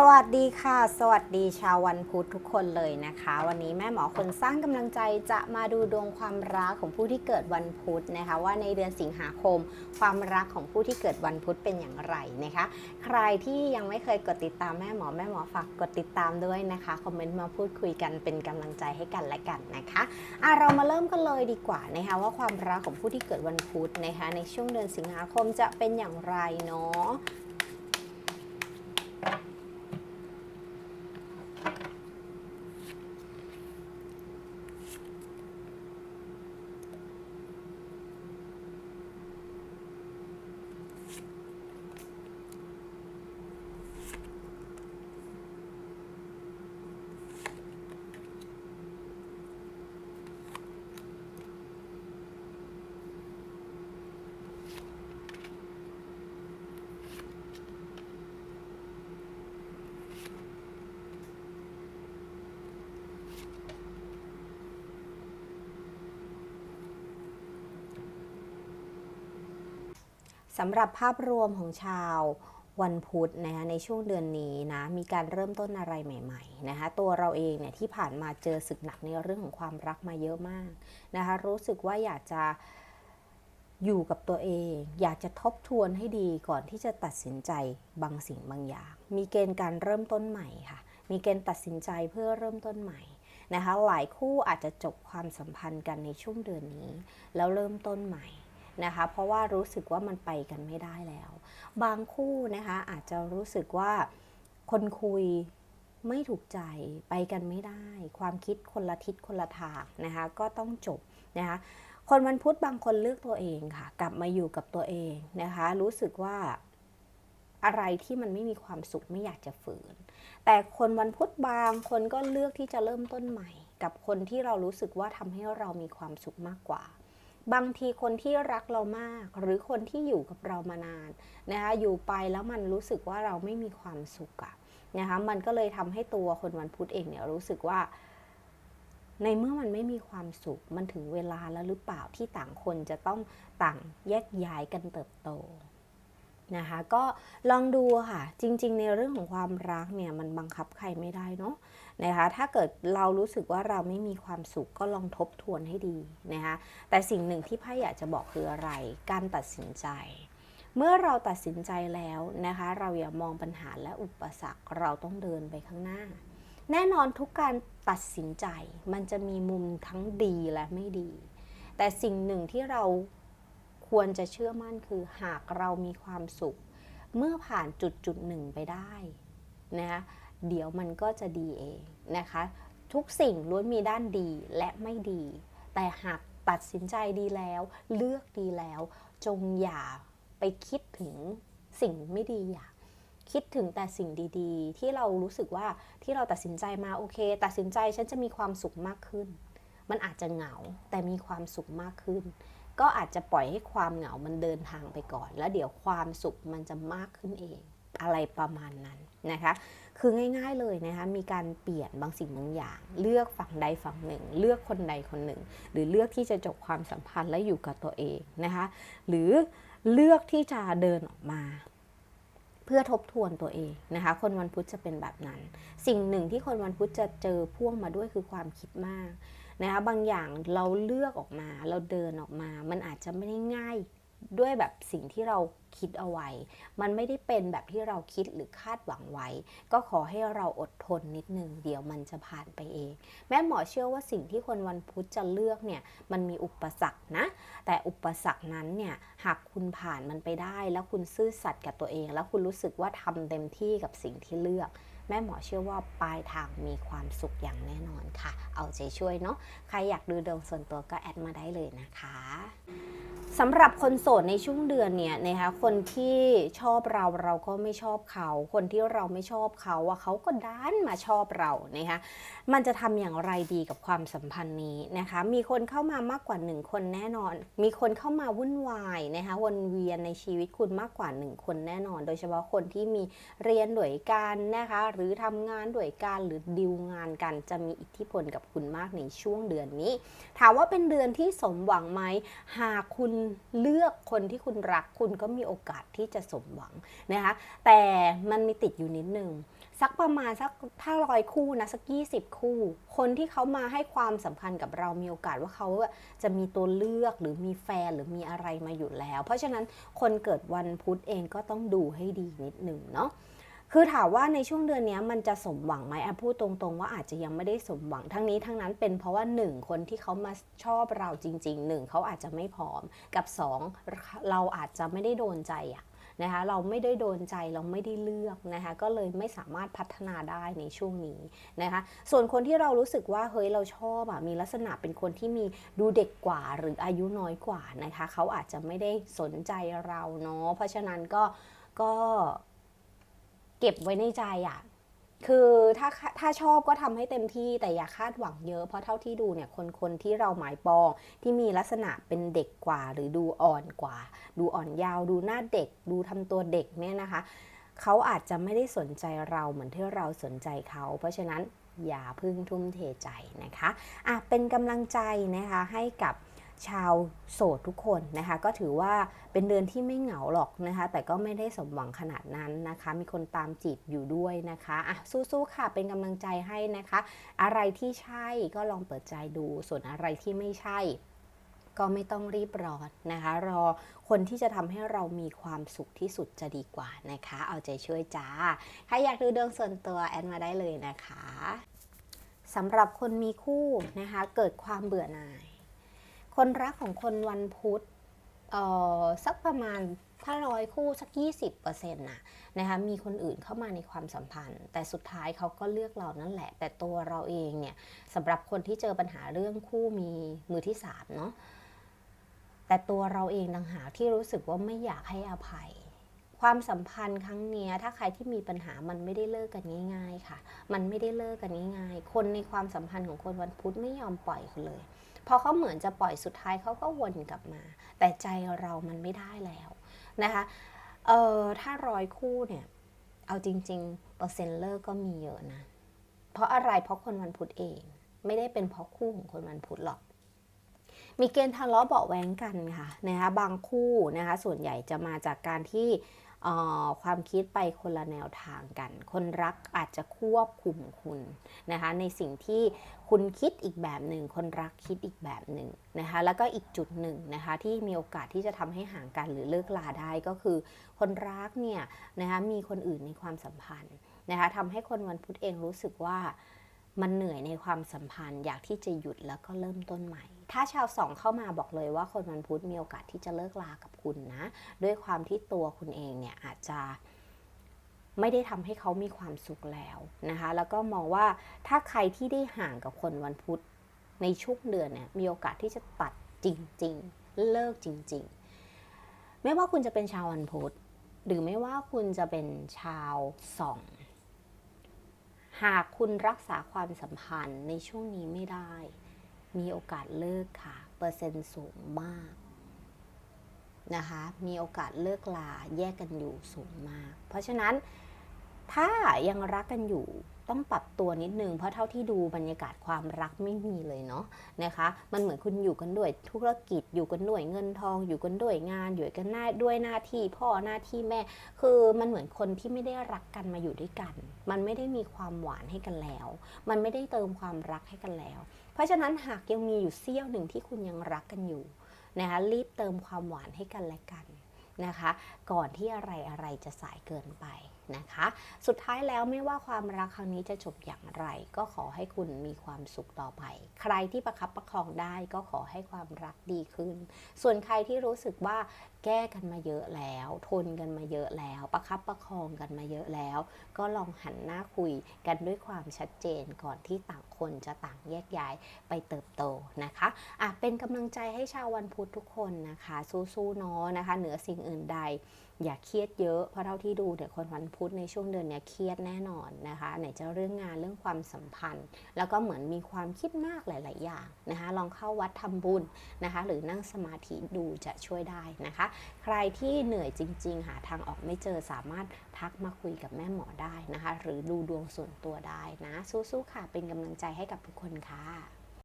สวัสดีค่ะ สวัสดีชาววันพุธทุกคนเลยนะคะ วันนี้แม่หมอคนสร้างกำลังใจจะมาดูดวงความรักของผู้ที่เกิดวันพุธนะคะ ว่าในเดือนสิงหาคม ความรักของผู้ที่เกิดวันพุธเป็นอย่างไรนะคะ ใครที่ยังไม่เคยกดติดตามแม่หมอแม่หมอฝากกดติดตามด้วยนะคะคอมเมนต์มาพูดคุยกันเป็นกำลังใจให้กันและกันนะคะอะเรามาเริ่มกันเลยดีกว่านะคะว่าความรักของผู้ที่เกิดวันพุธนะคะในช่วงเดือนสิงหาคมจะเป็นอย่างไรเนาะ สำหรับภาพรวมของชาววันพุธนะคะในช่วงเดือนนี้นะมีการเริ่มต้นอะไรใหม่ๆนะคะตัวเราเองเนี่ยที่ผ่านมาเจอศึกหนักในเรื่องของความรักมาเยอะมากนะคะรู้สึกว่าอยากจะอยู่กับตัวเอง อยากจะทบทวนให้ดีก่อนที่จะตัดสินใจบางสิ่งบางอย่าง มีเกณฑ์การเริ่มต้นใหม่ค่ะ มีเกณฑ์ตัดสินใจเพื่อเริ่มต้นใหม่นะคะหลายคู่อาจจะจบความสัมพันธ์กันในช่วงเดือนนี้ แล้วเริ่มต้นใหม่ นะคะ เพราะว่ารู้สึกว่ามันไปกันไม่ได้แล้ว บางคู่นะคะอาจจะรู้สึกว่าคนคุยไม่ถูกใจไปกันไม่ได้ ความคิดคนละทิศคนละทางนะคะก็ต้องจบนะคะคนวันพุธบางคนเลือกตัวเองค่ะ กลับมาอยู่กับตัวเองนะคะ รู้สึกว่าอะไรที่มันไม่มีความสุขไม่อยากจะฝืน แต่คนวันพุธบางคนก็เลือกที่จะเริ่มต้นใหม่ กับคนที่เรารู้สึกว่าทำให้เรามีความสุขมากกว่า บางทีคนที่รักเรามาก หรือคนที่อยู่กับเรามานานนะคะอยู่ไปแล้วมันรู้สึกว่าเราไม่มีความสุขอะนะคะมันก็เลยทำให้ตัวคนวันพุธเองเนี่ยรู้สึกว่า ในเมื่อมันไม่มีความสุข มันถึงเวลาแล้วหรือเปล่าที่ต่างคนจะต้องต่างแยกย้ายกันเติบโต นะคะก็ลองดูค่ะ จริง ๆ ในเรื่องของความรักเนี่ยมันบังคับใครไม่ได้เนาะนะคะถ้าเกิดเรารู้สึกว่าเราไม่มีความสุขก็ลองทบทวนให้ดีนะคะแต่สิ่งหนึ่งที่ไพ่อยากจะบอกคืออะไร การตัดสินใจ เมื่อเราตัดสินใจแล้วนะคะ เราอย่ามองปัญหาและอุปสรรคเราต้องเดินไปข้างหน้า แน่นอนทุกการตัดสินใจมันจะมีมุมทั้งดีและไม่ดี แต่สิ่งหนึ่งที่เรา ควรจะเชื่อมั่นคือหากเรามีความสุข เมื่อผ่านจุดจุดหนึ่งไปได้นะคะเดี๋ยวมันก็จะดีเองนะคะ ทุกสิ่งล้วนมีด้านดีและไม่ดี แต่หากตัดสินใจดีแล้ว เลือกดีแล้ว จงอย่าไปคิดถึงสิ่งไม่ดีอย่าคิดถึงแต่สิ่งดีๆ ที่เรารู้สึกว่าที่เราตัดสินใจมาโอเค ตัดสินใจฉันจะมีความสุขมากขึ้น มันอาจจะเหงาแต่มีความสุขมากขึ้น ก็อาจจะปล่อยให้ความเหงามันเดินทางไปก่อน แล้วเดี๋ยวความสุขมันจะมากขึ้นเอง อะไรประมาณนั้นนะคะ คือง่ายๆเลยนะคะ มีการเปลี่ยนบางสิ่งบางอย่าง เลือกฝั่งใดฝั่งหนึ่ง เลือกคนใดคนหนึ่ง หรือเลือกที่จะจบความสัมพันธ์และอยู่กับตัวเองนะคะ หรือเลือกที่จะเดินออกมาเพื่อทบทวนตัวเองนะคะ คนวันพุธจะเป็นแบบนั้น สิ่งหนึ่งที่คนวันพุธจะเจอพ่วงมาด้วยคือความคิดมาก นะคะบางอย่างเราเลือกออกมาเราเดินออกมา มันอาจจะไม่ได้ง่ายด้วยแบบสิ่งที่เราคิดเอาไว้ มันไม่ได้เป็นแบบที่เราคิดหรือคาดหวังไว้ ก็ขอให้เราอดทนนิดนึง เดี๋ยวมันจะผ่านไปเอง แม่หมอเชื่อว่าสิ่งที่คนวันพุธจะเลือกเนี่ย มันมีอุปสรรคนะ แต่อุปสรรคนั้นเนี่ย หากคุณผ่านมันไปได้ แล้วคุณซื่อสัตย์กับตัวเอง แล้วคุณรู้สึกว่าทำเต็มที่กับสิ่งที่เลือก แม่หมอเชื่อว่าปลายทางมีความสุขอย่างแน่นอนค่ะ เอาใจช่วยเนาะใครอยากดูดวงส่วนตัวก็แอดมาได้เลยนะคะสำหรับคนโสดในช่วงเดือนเนี่ยนะคะคนที่ชอบเราเราก็ไม่ชอบเขา คนที่เราไม่ชอบเขาอะเขาก็ด้านมาชอบเรานะคะมันจะทำอย่างไรดีกับความสัมพันธ์นี้นะคะมีคนเข้ามามากกว่าหนึ่งคนแน่นอน มีคนเข้ามาวุ่นวายนะคะวนเวียนในชีวิตคุณมากกว่าหนึ่งคนแน่นอน โดยเฉพาะคนที่มีเรียนด้วยกันนะคะหรือทำงานด้วยกันหรือดิวงานกันจะมีอิทธิพลกับคุณมากในช่วงเดือนนี้ ถามว่าเป็นเดือนที่สมหวังไหม หากคุณเลือกคนที่คุณรักคุณก็มีโอกาสที่จะสมหวังนะคะแต่มันมีติดอยู่นิดนึงสักประมาณสักถ้าร้อยคู่นะสักยี่สิบคู่ คนที่เขามาให้ความสำคัญกับเรามีโอกาสว่าเขาจะมีตัวเลือกหรือมีแฟนหรือมีอะไรมาอยู่แล้ว เพราะฉะนั้นคนเกิดวันพุธเองก็ต้องดูให้ดีนิดหนึ่งเนาะ คือถามว่าในช่วงเดือนนี้มันจะสมหวังไหมแอะพูดตรงๆ ว่าอาจจะยังไม่ได้สมหวังทั้งนี้ทั้งนั้นเป็นเพราะว่าหนึ่งคนที่เขามาชอบเราจริงๆหนึ่งเขาอาจจะไม่พร้อม กับสองเราอาจจะไม่ได้โดนใจอะนะคะเราไม่ได้โดนใจเราไม่ได้เลือกนะคะก็เลยไม่สามารถพัฒนาได้ในช่วงนี้นะคะส่วนคนที่เรารู้สึกว่าเฮ้ยเราชอบอะมีลักษณะเป็นคนที่มีดูเด็กกว่าหรืออายุน้อยกว่านะคะเขาอาจจะไม่ได้สนใจเราเนาะเพราะฉะนั้นก็ก็ เก็บไว้ในใจอะคือถ้าถ้าชอบก็ทำให้เต็มที่แต่อย่าคาดหวังเยอะเพราะเท่าที่ดูเนี่ยคนคนที่เราหมายปองที่มีลักษณะเป็นเด็กกว่า หรือดูอ่อนกว่า ดูอ่อนยาว ดูหน้าเด็ก ดูทำตัวเด็กเนี่ยนะคะ เขาอาจจะไม่ได้สนใจเราเหมือนที่เราสนใจเขา เพราะฉะนั้นอย่าพึ่งทุ่มเทใจนะคะอะเป็นกำลังใจนะคะให้กับ ชาวโสดทุกคนนะคะ ก็ถือว่าเป็นเดือนที่ไม่เหงาหรอกนะคะ แต่ก็ไม่ได้สมหวังขนาดนั้นนะคะ มีคนตามจีบอยู่ด้วยนะคะอะสู้ๆค่ะเป็นกำลังใจให้นะคะ อะไรที่ใช่ก็ลองเปิดใจดู ส่วนอะไรที่ไม่ใช่ ก็ไม่ต้องรีบร้อนนะคะ รอคนที่จะทำให้เรามีความสุขที่สุดจะดีกว่านะคะ เอาใจช่วยจ้าใครอยากดูดวงส่วนตัวแอดมาได้เลยนะคะสำหรับคนมีคู่นะคะ เกิดความเบื่อหน่าย คนรักของคนวันพุธเอ่อสักประมาณถ้าร้อยคู่สัก 20%นะนะคะมีคนอื่นเข้ามาในความสัมพันธ์ แต่สุดท้ายเขาก็เลือกเรานั่นแหละ แต่ตัวเราเองเนี่ยสำหรับคนที่เจอปัญหาเรื่องคู่มีมือที่สามเนาะแต่ตัวเราเองต่างหากที่รู้สึกว่าไม่อยากให้อภัย ความสัมพันธ์ครั้งเนี้ยถ้าใครที่มีปัญหามันไม่ได้เลิกกันง่าย ๆ ค่ะ มันไม่ได้เลิกกันง่าย ๆ คนในความสัมพันธ์ของคนวันพุธไม่ยอมปล่อยกันเลยพอเขาเหมือนจะปล่อยสุดท้ายเขาก็วนกลับมา แต่ใจเรามันไม่ได้แล้วนะคะเออถ้าร้อยคู่เนี่ยเอาจริง ๆ เปอร์เซ็นต์เลิกก็มีเยอะนะ เพราะอะไรเพราะคนวันพุธเอง ไม่ได้เป็นเพราะคู่ของคนวันพุธหรอกมีเกณฑ์ทะเลาะเบาะแว้งกันค่ะนะคะบางคู่นะคะส่วนใหญ่จะมาจากการที่ ความคิดไปคนละแนวทางกัน คนรักอาจจะควบคุมคุณนะคะในสิ่งที่คุณคิดอีกแบบหนึ่ง คนรักคิดอีกแบบหนึ่งนะคะแล้วก็อีกจุดหนึ่งนะคะที่มีโอกาสที่จะทำให้ห่างกันหรือเลิกลาได้ก็คือ คนรักเนี่ยนะคะมีคนอื่นในความสัมพันธ์นะคะทำให้คนวันพุธเองรู้สึกว่ามันเหนื่อยในความสัมพันธ์ อยากที่จะหยุดแล้วก็เริ่มต้นใหม่ ถ้าชาวสองเข้ามาบอกเลยว่าคนวันพุธมีโอกาสที่จะเลิกลากับคุณนะ ด้วยความที่ตัวคุณเองเนี่ยอาจจะไม่ได้ทำให้เขามีความสุขแล้วนะคะ แล้วก็มองว่าถ้าใครที่ได้ห่างกับคนวันพุธในช่วงเดือนเนี่ยมีโอกาสที่จะตัดจริง ๆ เลิกจริง ๆ ไม่ว่าคุณจะเป็นชาววันพุธหรือไม่ว่าคุณจะเป็นชาวสองหากคุณรักษาความสัมพันธ์ในช่วงนี้ไม่ได้ มีโอกาสเลิกค่ะ เปอร์เซ็นต์สูงมากนะคะ มีโอกาสเลิกลาแยกกันอยู่สูงมาก เพราะฉะนั้นถ้ายังรักกันอยู่ต้องปรับตัวนิดนึง เพราะเท่าที่ดูบรรยากาศความรักไม่มีเลยเนาะนะคะ มันเหมือนคุณอยู่กันด้วยธุรกิจอยู่กันด้วยเงินทอง อยู่กันด้วยงานอยู่กันหน้าด้วยหน้าที่พ่อหน้าที่แม่ คือมันเหมือนคนที่ไม่ได้รักกันมาอยู่ด้วยกัน มันไม่ได้มีความหวานให้กันแล้ว มันไม่ได้เติมความรักให้กันแล้ว เพราะฉะนั้นหากยังมีอยู่เสี้ยวหนึ่งที่คุณยังรักกันอยู่นะคะรีบเติมความหวานให้กันและกันนะคะ ก่อนที่อะไรอะไรจะสายเกินไป นะคะ สุดท้ายแล้วไม่ว่าความรักครั้งนี้จะจบอย่างไร ก็ขอให้คุณมีความสุขต่อไป ใครที่ประคับประคองได้ก็ขอให้ความรักดีขึ้น ส่วนใครที่รู้สึกว่าแก้กันมาเยอะแล้ว ทนกันมาเยอะแล้ว ประคับประคองกันมาเยอะแล้ว ก็ลองหันหน้าคุยกันด้วยความชัดเจนก่อนที่ต่างคนจะต่างแยกย้ายไปเติบโตนะคะอะเป็นกำลังใจให้ชาววันพุธทุกคนนะคะ สู้ๆเนาะนะคะ เหนือสิ่งอื่นใด อย่าเครียดเยอะเพราะเท่าที่ดูเดี๋ยคนวันพุธในช่วงเดือนเนี้ยเครียดแน่นอนนะคะไหนจะเรื่องงานเรื่องความสัมพันธ์ แล้วก็เหมือนมีความคิดมากหลาย ๆ อย่างนะคะ ลองเข้าวัดทำบุญนะคะ หรือนั่งสมาธิดูจะช่วยได้นะคะ ใครที่เหนื่อยจริง ๆ หาทางออกไม่เจอสามารถทักมาคุยกับแม่หมอได้นะคะ หรือดูดวงส่วนตัวได้นะสู้ๆค่ะเป็นกำลังใจให้กับทุกคนค่ะ